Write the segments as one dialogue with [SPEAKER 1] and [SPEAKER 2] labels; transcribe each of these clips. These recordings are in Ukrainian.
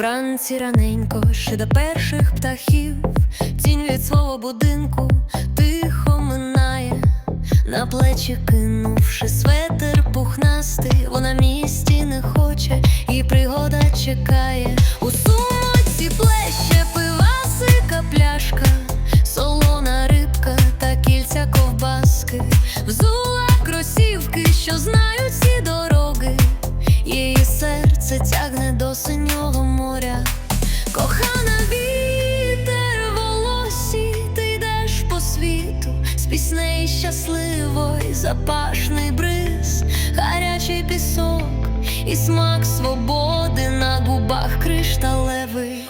[SPEAKER 1] Вранці раненько, ще до перших птахів, тінь від свого будинку тихо минає, на плечі кинувши светер пухнастий, вона місті не хоче, і пригода чекає. У сумоці плеще світу, щасливий, запашний бриз, гарячий пісок і смак свободи на губах кришталевий.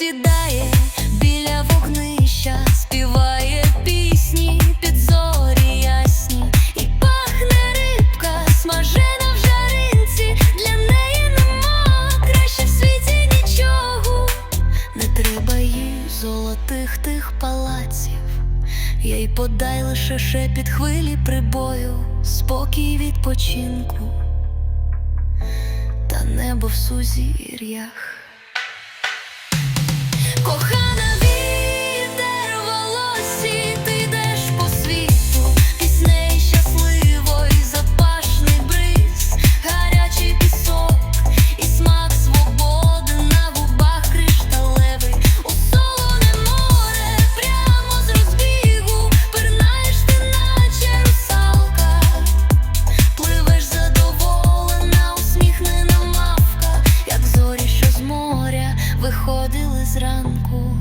[SPEAKER 1] Сідає біля вогнища, співає пісні під зорі ясні, і пахне рибка, смажена в жаринці. Для неї нема краще в світі нічого. Не треба їй золотих тих палаців, їй подай лише шепіт хвилі прибою, спокій відпочинку та небо в сузір'ях. виходили зранку.